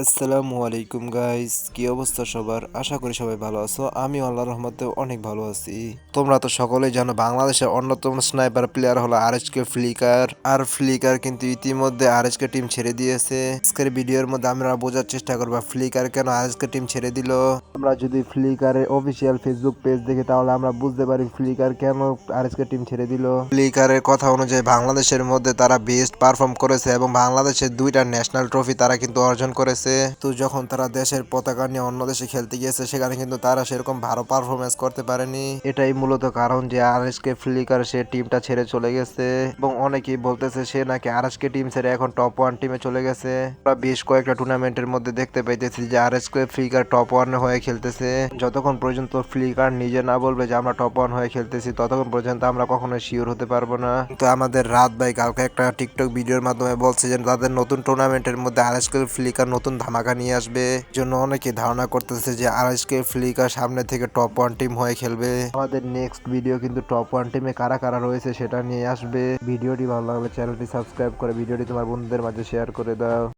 আসসালামু আলাইকুম গাইস কি অবস্থা সবার? আশা করি সবাই ভালো আছো। আমি আল্লাহর রহমতে অনেক ভালো আছি। তোমরা তো সকলেই জানো, বাংলাদেশের অন্যতম স্নাইপার প্লেয়ার হলো আর কে ফ্লিকার আর ফ্লিকার কিন্তু ইতিমধ্যে আর কে টিম ছেড়ে দিয়েছে। আজকের ভিডিওর মধ্যে আমরা বোঝার চেষ্টা করব ফ্লিকার কেন আর এস কে টিম ছেড়ে দিল? আমরা যদি ফ্লিকারের অফিসিয়াল ফেসবুক পেজ দেখি, তাহলে আমরা বুঝতে পারি ফ্লিকার কেন আর এস কে টিম ছেড়ে দিল। ফ্লিকারের কথা অনুযায়ী, বাংলাদেশের মধ্যে তারা বেস্ট পারফর্ম করেছে এবং বাংলাদেশের দুইটা ন্যাশনাল ট্রফি তারা কিন্তু অর্জন করেছে। তো যখন তারা দেশের পতাকা নিয়ে অন্য দেশে খেলতে গিয়েছে, সেখানে কিন্তু তারা সেরকম ভালো পারফরমেন্স করতে পারেনি। এটাই মূলত কারণ যে আর এস কে ফ্লিকার সে টিমটা ছেড়ে চলে গেছে এবং অনেকেই বলতেছে সে নাকি আর এস কে টিম ছেড়ে এখন টপ ওয়ান টিমে চলে গেছে। আমরা বেশ কয়েকটা টুর্নামেন্টের মধ্যে দেখতে পাইতেছি যে R S K flicker top one হয়ে খেলতেছে। যতক্ষণ পর্যন্ত ফ্লিকার নিজে না বলবে যে আমরা টপ ওয়ান হয়ে খেলতেছি, ততক্ষণ পর্যন্ত আমরা কখনো শিওর হতে পারব না। তো আমাদের রাত ভাই কালকে একটা টিকটক ভিডিওর মাধ্যমে বলছে যে তাদের নতুন টুর্নামেন্টের মধ্যে আর এস কে ফ্লিকার নতুন ধামাকা নিয়ে আসবে। জন্য অনেকে ধারণা করতেছে যে আর আজকে ফ্লিকার সামনে থেকে টপ ওয়ান টিম হয়ে খেলবে। আমাদের নেক্সট ভিডিও কিন্তু টপ ওয়ান টিমে কারা কারা রয়েছে সেটা নিয়ে আসবে। ভিডিওটি ভালো লাগলে চ্যানেলটি সাবস্ক্রাইব করে ভিডিওটি তোমার বন্ধুদের মাঝে শেয়ার করে দাও।